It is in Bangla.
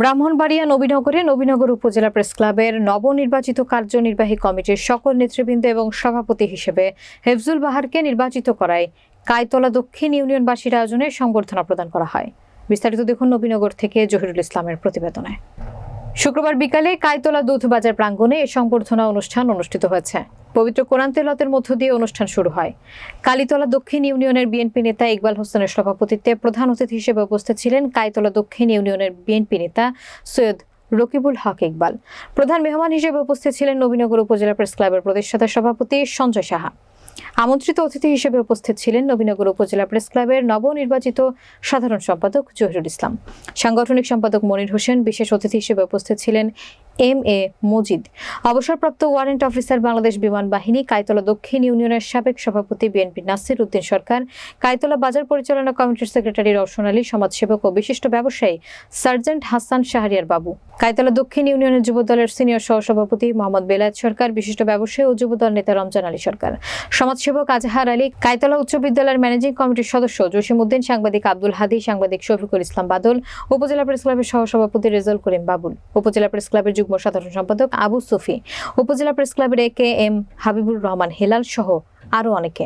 ব্রাহ্মণবাড়িয়া নবীনগরে নবীনগর উপজেলা প্রেস ক্লাবের নবনির্বাচিত কার্যনির্বাহী কমিটির সকল নেতৃবৃন্দ এবং সভাপতি হিসেবে হেফজুল বাহারকে নির্বাচিত করায় কায়তলা দক্ষিণ ইউনিয়নবাসীর আয়োজনে সংবর্ধনা প্রদান করা হয়। বিস্তারিত দেখুন নবীনগর থেকে জহিরুল ইসলামের প্রতিবেদনে। শুক্রবার বিকালে কায়তলা দুধ বাজার প্রাঙ্গণে এ সংবর্ধনা অনুষ্ঠান অনুষ্ঠিত হয়েছে। পবিত্র কোরআন তেলতের মধ্য দিয়ে অনুষ্ঠান শুরু হয়। কালীতলা দক্ষিণ ইউনিয়নের বিএনপি নেতা ইকবাল হোসেনের সভাপতিত্বে প্রধান অতিথি হিসেবে উপস্থিত ছিলেন কায়তলা দক্ষিণ ইউনিয়নের বিএনপি নেতা সৈয়দ রকিবুল হক ইকবাল। প্রধান মেহমান হিসেবে উপস্থিত ছিলেন নবীনগর উপজেলা প্রেস ক্লাবের প্রতিষ্ঠাতা সভাপতি সঞ্জয় সাহা। আমন্ত্রিত অতিথি হিসেবে উপস্থিত ছিলেন নবীনগর উপজেলা প্রেস ক্লাবের নবনির্বাচিত সাধারণ সম্পাদক জহিরুল ইসলাম। সাংগঠনিক সম্পাদক মনির হোসেন, বিশেষ অতিথি হিসেবে উপস্থিত ছিলেন এম এ মজিদ। অবসরপ্রাপ্ত ওয়ারেন্ট অফিসার বাংলাদেশ বিমান বাহিনী, কাইতলা দক্ষিণ ইউনিয়নের সাবেক সভাপতি বিএনপি নাসির উদ্দিন সরকার কায়তলা বাজার পরিচালনা কমিটির সেক্রেটারি রওশন আলী, সমাজসেবক ও বিশিষ্ট ব্যবসায়ী সার্জেন্ট হাসান শাহরিয়ার বাবু। কাইতলা দক্ষিণ ইউনিয়নের যুব দলের সিনিয়র সহসভাপতি মোহাম্মদ বেলায়েত সরকার, বিশিষ্ট ব্যবসায়ী ও যুবদল নেতা রমজান আলী সরকার। সমাজসেবক আজহার আলী কাইতলা উচ্চ বিদ্যালয়ের ম্যানেজিং কমিটির সদস্য জসিমউদ্দিন, সাংবাদিক আব্দুল হাদি, সাংবাদিক শফিকুল ইসলাম বাদল, উপজেলা প্রেস ক্লাবের সহসভাপতি রেজাল করিম বাবুল, উপজেলা প্রেস ক্লাবের যুগ্ম সাধারণ সম্পাদক আবু সুফি, উপজেলা প্রেস ক্লাবের A K M Habibur Rahman Helal সহ আরও অনেকে।